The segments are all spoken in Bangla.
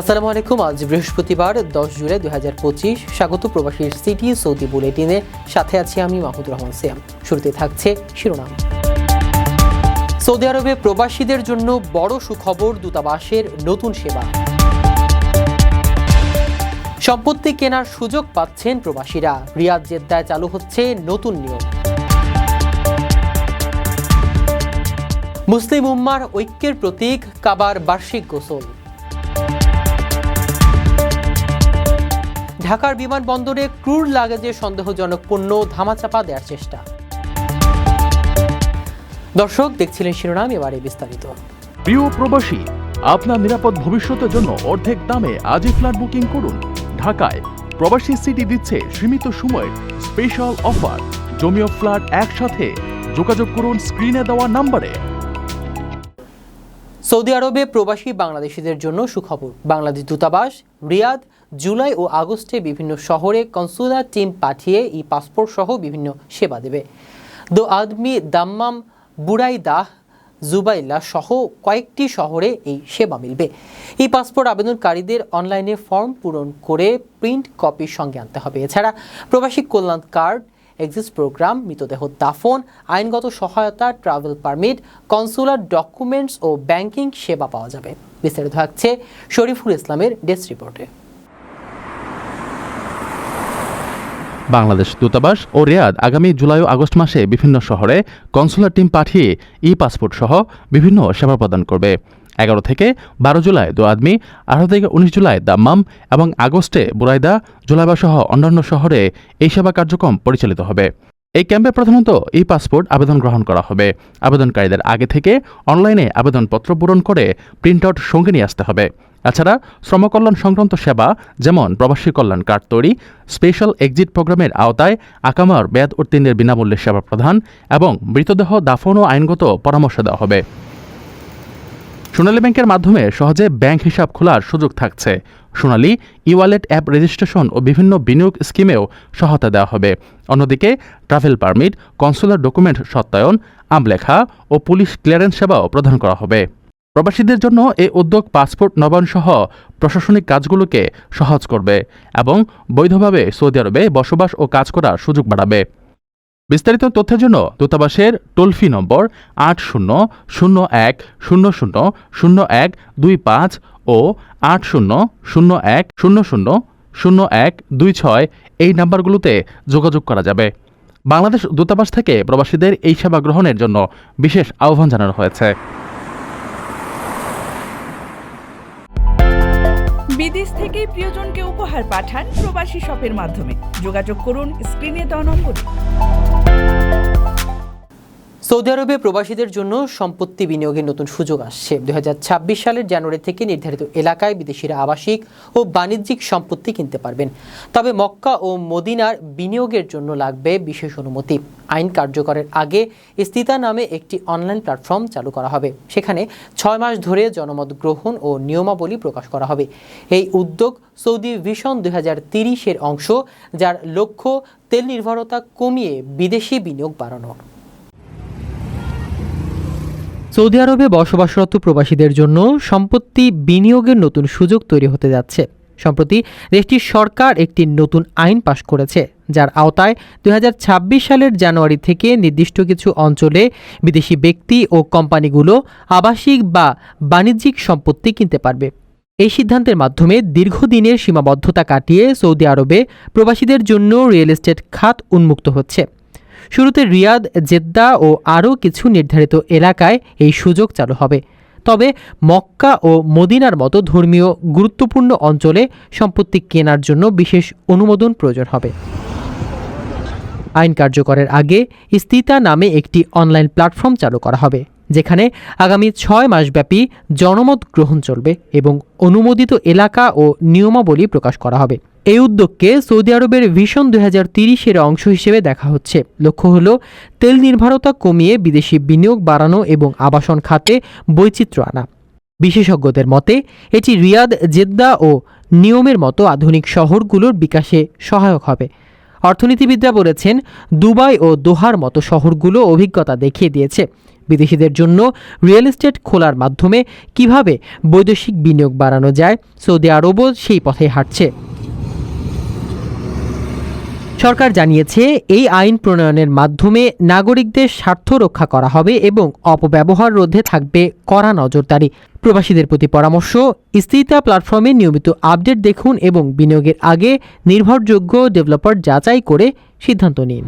আসসালামু আলাইকুম, আজ বৃহস্পতিবার দশ জুলাই দুই হাজার পঁচিশ, স্বাগত প্রবাসীর সিটি সৌদি বুলেটিনে। সাথে আছি আমি মাহমুদ রহমান সিয়াম। শুরুতে থাকছে শিরোনাম। সৌদি আরবে প্রবাসীদের জন্য বড় সুখবর দূতাবাসের নতুন সেবা। সম্পত্তি কেনার সুযোগ পাচ্ছেন প্রবাসীরা। রিয়াদ জেদ্দায় চালু হচ্ছে নতুন নিয়ম। মুসলিম উম্মার ঐক্যের প্রতীক কাবার বার্ষিক গোসল। ঢাকার বিমানবন্দরে ক্রুর লাগেজে সন্দেহজনক পণ্য ধামাচাপা দেওয়ার চেষ্টা। দর্শক দেখছিলেন শিরোনাম এবারে বিস্তারিত। প্রিয় প্রবাসী আপনার নিরাপদ ভবিষ্যতের জন্য অর্ধেক দামে আজই ফ্ল্যাট বুকিং করুন। ঢাকায় প্রবাসী সিটি দিচ্ছে সীমিত সময়ের স্পেশাল অফার। জমিও ফ্ল্যাট একসাথে। যোগাযোগ করুন স্ক্রিনে দেওয়া নম্বরে। সৌদি আরবে প্রবাসী বাংলাদেশিদের জন্য সুখবর। বাংলাদেশ দূতাবাস রিয়াদ জুলাই ও আগস্টে বিভিন্ন শহরে কনসুলার টিম পাঠিয়ে ই পাসপোর্ট সহ বিভিন্ন সেবা দেবে। দো আদমি দাম্মাম বুড়াইদাহ জুবাইলা সহ কয়েকটি শহরে এই সেবা মিলবে। ই পাসপোর্ট আবেদনকারীদের অনলাইনে ফর্ম পূরণ করে প্রিন্ট কপির সঙ্গে আনতে হবে। এছাড়া প্রবাসী কল্যাণ কার্ড এক্সিস্ট প্রোগ্রাম, মৃতদেহ দাফন, আইনগত সহায়তা, ট্রাভেল পারমিট কনসুলার ডকুমেন্টস ও ব্যাংকিং সেবা পাওয়া যাবে। বিস্তারিত থাকছে শরীফুল ইসলামের ডেস্ক রিপোর্টে। বাংলাদেশ দূতাবাস ও রিয়াদ আগামী জুলাই ও আগস্ট মাসে বিভিন্ন শহরে কনসুলার টিম পাঠিয়ে ই পাসপোর্ট সহ বিভিন্ন সেবা প্রদান করবে। এগারো থেকে বারো জুলাই দো আদমি, আঠারো থেকে উনিশ জুলাই দাম্মাম এবং আগস্টে বুরাইদা, জুলাইবা সহ অন্যান্য শহরে এই সেবা কার্যক্রম পরিচালিত হবে। এই ক্যাম্পে প্রধানত ই পাসপোর্ট আবেদন গ্রহণ করা হবে। আবেদনকারীদের আগে থেকে অনলাইনে আবেদনপত্র পূরণ করে প্রিন্ট আউট সঙ্গে নিয়ে আসতে হবে। এছাড়া শ্রমকল্যাণ সংক্রান্ত সেবা, যেমন প্রবাসী কল্যাণ কার্ড তৈরি, স্পেশাল এক্সিট প্রোগ্রামের আওতায় আকামার বেদ উত্তীর্ণের বিনামূল্যে সেবা প্রদান এবং মৃতদেহ দাফন ও আইনগত পরামর্শ দেওয়া হবে। সোনালী ব্যাংকের মাধ্যমে সহজে ব্যাংক হিসাব খোলার সুযোগ থাকছে। Sonali e wallet app registration ও বিভিন্ন বিনিয়োগ স্কিমেও সহায়তা দেওয়া হবে। অন্যদিকে ট্রাভেল পারমিট কনসুলার ডকুমেন্ট সত্যায়ন, আমলেখা ও পুলিশ ক্লিয়ারেন্স সেবাও প্রদান করা হবে। প্রবাসীদের জন্য এই উদ্যোগ পাসপোর্ট নবায়ন সহ প্রশাসনিক কাজগুলোকে সহজ করবে এবং বৈধভাবে সৌদি আরবে বসবাস ও কাজ করার সুযোগ বাড়াবে। বিস্তারিত তথ্যের জন্য দূতাবাসের টোল ফি নম্বর আট শূন্য শূন্য এক শূন্য শূন্য শূন্য এক দুই পাঁচ ও আট শূন্য শূন্য এক শূন্য শূন্য শূন্য এক দুই ছয় এই নাম্বারগুলোতে যোগাযোগ করা যাবে। বাংলাদেশ দূতাবাস থেকে প্রবাসীদের এই সেবা গ্রহণের জন্য বিশেষ আহ্বান জানানো হয়েছে। বিদেশ থেকে প্রিয়জনকে উপহার পাঠান প্রবাসী শপের মাধ্যমে। যোগাযোগ করুন স্ক্রিনে দেওয়া নম্বরে। সৌদি আরবে প্রবাসীদের জন্য সম্পত্তি বিনিয়োগের নতুন সুযোগ আসছে। দুই হাজার ছাব্বিশ সালের জানুয়ারি থেকে নির্ধারিত এলাকায় বিদেশিরা আবাসিক ও বাণিজ্যিক সম্পত্তি কিনতে পারবেন। তবে মক্কা ও মদিনার বিনিয়োগের জন্য লাগবে বিশেষ অনুমতি। আইন কার্যকরের আগে ইস্তিতা নামে একটি অনলাইন প্ল্যাটফর্ম চালু করা হবে। সেখানে ছয় মাস ধরে জনমত গ্রহণ ও নিয়মাবলী প্রকাশ করা হবে। এই উদ্যোগ সৌদি ভিশন দুই হাজার তিরিশের অংশ, যার লক্ষ্য তেল নির্ভরতা কমিয়ে বিদেশি বিনিয়োগ বাড়ানো। সৌদি আরবে বসবাসরত প্রবাসীদের জন্য সম্পত্তি বিনিয়োগের নতুন সুযোগ তৈরি হতে যাচ্ছে। সম্প্রতি দেশটির সরকার একটি নতুন আইন পাশ করেছে। যার আওতায় দু হাজার ছাব্বিশ সালের জানুয়ারি থেকে নির্দিষ্ট কিছু অঞ্চলে বিদেশি ব্যক্তি ও কোম্পানিগুলো আবাসিক বা বাণিজ্যিক সম্পত্তি কিনতে পারবে। এই সিদ্ধান্তের মাধ্যমে দীর্ঘদিনের সীমাবদ্ধতা কাটিয়ে সৌদি আরবে প্রবাসীদের জন্য রিয়েল এস্টেট খাত উন্মুক্ত হচ্ছে। শুরুতে রিয়াদ, জেদ্দা ও আরও কিছু নির্ধারিত এলাকায় এই সুযোগ চালু হবে। তবে মক্কা ও মদিনার মতো ধর্মীয় গুরুত্বপূর্ণ অঞ্চলে সম্পত্তি কেনার জন্য বিশেষ অনুমোদন প্রয়োজন হবে। আইন কার্যকরের আগে ইস্তিতা নামে একটি অনলাইন প্ল্যাটফর্ম চালু করা হবে, যেখানে আগামী ছয় মাসব্যাপী জনমত গ্রহণ চলবে এবং অনুমোদিত এলাকা ও নিয়মাবলী প্রকাশ করা হবে। এই উদ্যোগকে সৌদি আরবের ভিশন দুই হাজার তিরিশের অংশ হিসেবে দেখা হচ্ছে। লক্ষ্য হল, তেল নির্ভরতা কমিয়ে বিদেশি বিনিয়োগ বাড়ানো এবং আবাসন খাতে বৈচিত্র্য আনা। বিশেষজ্ঞদের মতে, এটি রিয়াদ, জেদ্দা ও নিয়মের মতো আধুনিক শহরগুলোর বিকাশে সহায়ক হবে। অর্থনীতিবিদরা বলেছেন, দুবাই ও দোহার মতো শহরগুলো অভিজ্ঞতা দেখিয়ে দিয়েছে। বিদেশিদের জন্য রিয়েল এস্টেট খোলার মাধ্যমে কীভাবে বৈদেশিক বিনিয়োগ বাড়ানো যায়, সৌদি আরবও সেই পথে হাঁটছে। সরকার জানিয়েছে, এই আইন প্রণয়নের মাধ্যমে নাগরিকদের স্বার্থ রক্ষা করা হবে এবং অপব্যবহার রোধে থাকবে কড়া নজরদারি। প্রবাসীদের প্রতি পরামর্শ ইস্তিতা প্ল্যাটফর্মে নিয়মিত আপডেট দেখুন এবং বিনিয়োগের আগে নির্ভরযোগ্য ডেভেলপার যাচাই করে সিদ্ধান্ত নিন।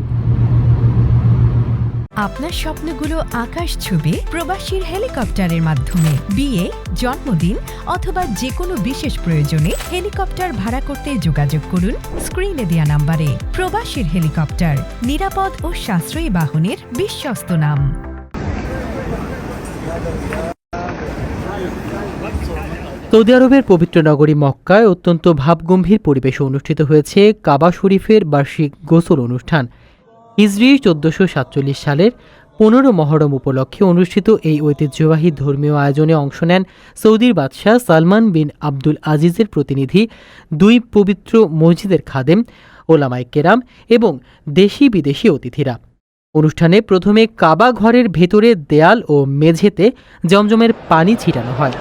আপনার স্বপ্নগুলো আকাশ ছুবে প্রবাসীর হেলিকপ্টারের মাধ্যমে। বিয়ে, জন্মদিন অথবা যে কোনো বিশেষ প্রয়োজনে হেলিকপ্টার ভাড়া করতে যোগাযোগ করুন স্ক্রিনে দেয়া নাম্বারে। প্রবাসীর হেলিকপ্টার, নিরাপদ ও সাশ্রয়ী বাহনের বিশ্বস্ত নাম। সৌদি আরবের পবিত্র নগরী মক্কায় অত্যন্ত ভাবগম্ভীর পরিবেশে অনুষ্ঠিত হয়েছে কাবা শরীফের বার্ষিক গোসল অনুষ্ঠান। ইসরি চোদ্দশো সাতচল্লিশ সালের পনেরো মহরম উপলক্ষে অনুষ্ঠিত এই ঐতিহ্যবাহী ধর্মীয় আয়োজনে অংশ নেন সৌদির বাদশাহ সালমান বিন আব্দুল আজিজের প্রতিনিধি, দুই পবিত্র মসজিদের খাদেম ওলামাই কেরাম এবং দেশি বিদেশি অতিথিরা। অনুষ্ঠানে প্রথমে কাবা ঘরের ভেতরে দেয়াল ও মেঝেতে জমজমের পানি ছিটানো হয়।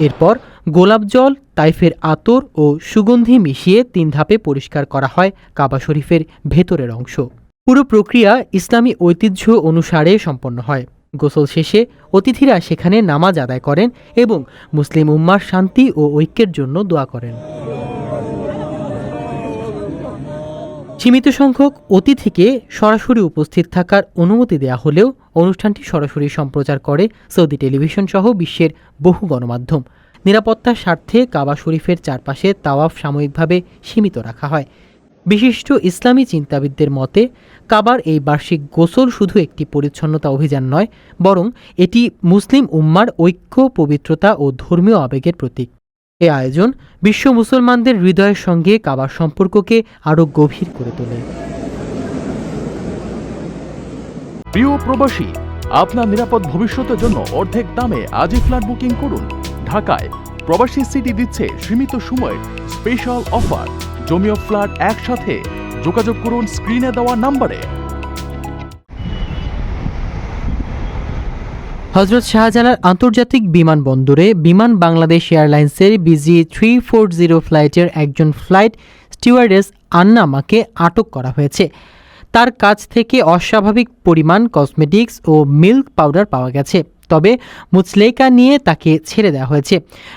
এরপর গোলাপ জল, তাইফের আতর ও সুগন্ধি মিশিয়ে তিন ধাপে পরিষ্কার করা হয় কাবা শরীফের ভেতরের অংশ। পুরো প্রক্রিয়া ইসলামী ঐতিহ্য অনুসারে সম্পন্ন হয়। গোসল শেষে অতিথিরা সেখানে নামাজ আদায় করেন এবং মুসলিম উম্মার শান্তি ও ঐক্যের জন্য দোয়া করেন। সীমিত সংখ্যক অতিথিকে সরাসরি উপস্থিত থাকার অনুমতি দেয়া হলেও অনুষ্ঠানটি সরাসরি সম্প্রচার করে সৌদি টেলিভিশন সহ বিশ্বের বহু গণমাধ্যম। নিরাপত্তার স্বার্থে কাবা শরীফের চারপাশে তাওয়াফ সাময়িকভাবে সীমিত রাখা হয়। বিশিষ্ট ইসলামী চিন্তাবিদদের মতে, কাবার এই বার্ষিক গোসল শুধু একটি পরিচ্ছন্নতা অভিযান নয়, বরং এটি মুসলিম উম্মার ঐক্য, পবিত্রতা ও ধর্মীয় আবেগের প্রতীক। এ আয়োজন বিশ্ব মুসলমানদের হৃদয়ের সঙ্গে কাবার সম্পর্ককে আরও গভীর করে তোলে। প্রিয় প্রবাসী, আপনার নিরাপদ ভবিষ্যতের জন্য অর্ধেক দামে আজই ফ্ল্যাট বুকিং করুন। ঢাকায় প্রবাসী সিটি দিচ্ছে সীমিত সময়ের স্পেশাল অফার জমিও ফ্ল্যাট একসাথে। যোগাযোগ করুন স্ক্রিনে দেওয়া নাম্বারে। হজরত শাহজালাল আন্তর্জাতিক বিমানবন্দরে বিমান বাংলাদেশ এয়ারলাইন্সের বিজি থ্রি ফোর জিরো ফ্লাইটের একজন ফ্লাইট স্টিওয়ার্ডেস আন্নামাকে আটক করা হয়েছে। তার কাছ থেকে অস্বাভাবিক পরিমাণ কসমেটিক্স ও মিল্ক পাউডার পাওয়া গেছে। তবে মুচলেকা নিয়ে তাকে ছেড়ে দেওয়া হয়েছে।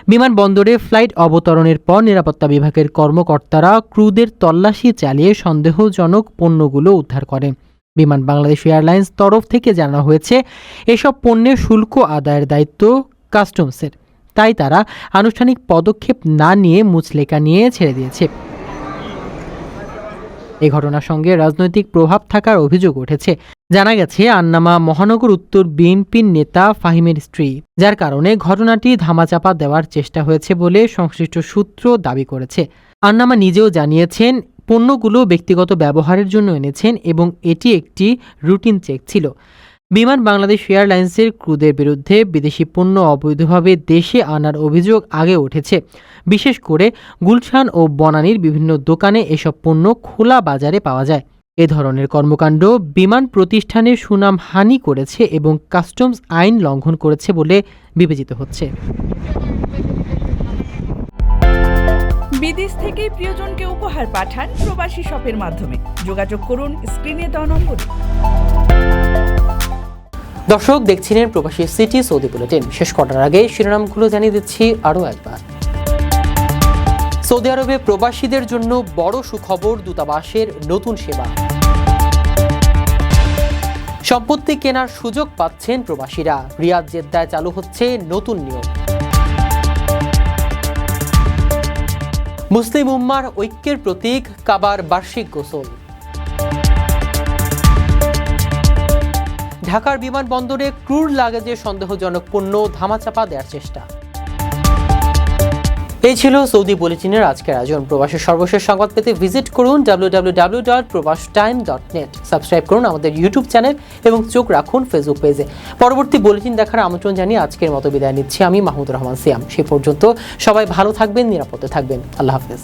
বিমানবন্দরে ফ্লাইট অবতরণের পর নিরাপত্তা বিভাগের কর্মকর্তারা ক্রুদের তল্লাশি চালিয়ে সন্দেহজনক পণ্যগুলো উদ্ধার করেন বিমান বাংলাদেশ এয়ারলাইন্স তরফ থেকে জানা হয়েছে, এসব পণ্যের শুল্ক আদায়ের দায়িত্ব কাস্টমসের। তাই তারা আনুষ্ঠানিক পদক্ষেপ না নিয়ে মুচলেকা নিয়ে ছেড়ে দিয়েছে। এ ঘটনার সঙ্গে রাজনৈতিক প্রভাব থাকার অভিযোগ উঠেছে। জানা গেছে, আন্নামা মহানগর উত্তর বিএনপির নেতা ফাহিমের স্ত্রী, যার কারণে ঘটনাটি ধামাচাপা দেওয়ার চেষ্টা হয়েছে বলে সংশ্লিষ্ট সূত্র দাবি করেছে। আন্নামা নিজেও জানিয়েছেন, পণ্যগুলো ব্যক্তিগত ব্যবহারের জন্য এনেছেন এবং এটি একটি রুটিন চেক ছিল। বিমান বাংলাদেশ এয়ারলাইন্সের ক্রুদের বিরুদ্ধে বিদেশি পণ্য অবৈধভাবে দেশে আনার অভিযোগ আগে উঠেছে। বিশেষ করে গুলশান ও বনানীর বিভিন্ন দোকানে এসব পণ্য খোলা বাজারে পাওয়া যায়। এ ধরনের কর্মকাণ্ড বিমান প্রতিষ্ঠানের সুনাম হানি করেছে এবং কাস্টমস আইন লঙ্ঘন করেছে বলে বিবেচিত হচ্ছে। বিদেশ থেকে প্রিয়জনকে উপহার পাঠান প্রবাসী শপের মাধ্যমে। যোগাযোগ করুন স্ক্রিনে দেওয়া নম্বরে। দর্শক দেখছিলেন প্রবাসী সিটি সৌদি বুলেটিন। শেষ করার আগে শিরোনামগুলো জানিয়ে দিচ্ছি আরও একবার। সৌদি আরবে প্রবাসীদের জন্য বড় সুখবর দূতাবাসের নতুন সেবা। সম্পত্তি কেনার সুযোগ পাচ্ছেন প্রবাসীরা। রিয়াদ জেদ্দায় চালু হচ্ছে নতুন নিয়ম। মুসলিম উম্মার ঐক্যের প্রতীক কাবার বার্ষিক গোসল। ঢাকার বিমানবন্দরে ক্রুর লাগেজে সন্দেহজনক পণ্য ধামাচাপা দেওয়ার চেষ্টা। এই ছিল সৌদি বুলেটিনের আজকের আয়োজন। প্রবাসের সর্বশেষ সংবাদ পেতে ভিজিট করুন ডাব্লিউ প্রবাস টাইম সাবস্ক্রাইব করুন আমাদের ইউটিউব চ্যানেল এবং চোখ রাখুন ফেসবুক পেজে। পরবর্তী বুলেটিন দেখার আমন্ত্রণ জানিয়ে আজকের মতো বিদায় নিচ্ছি আমি মাহমুদ রহমান সিয়াম। সে পর্যন্ত সবাই ভালো থাকবেন, নিরাপদে থাকবেন। আল্লাহ হাফেজ।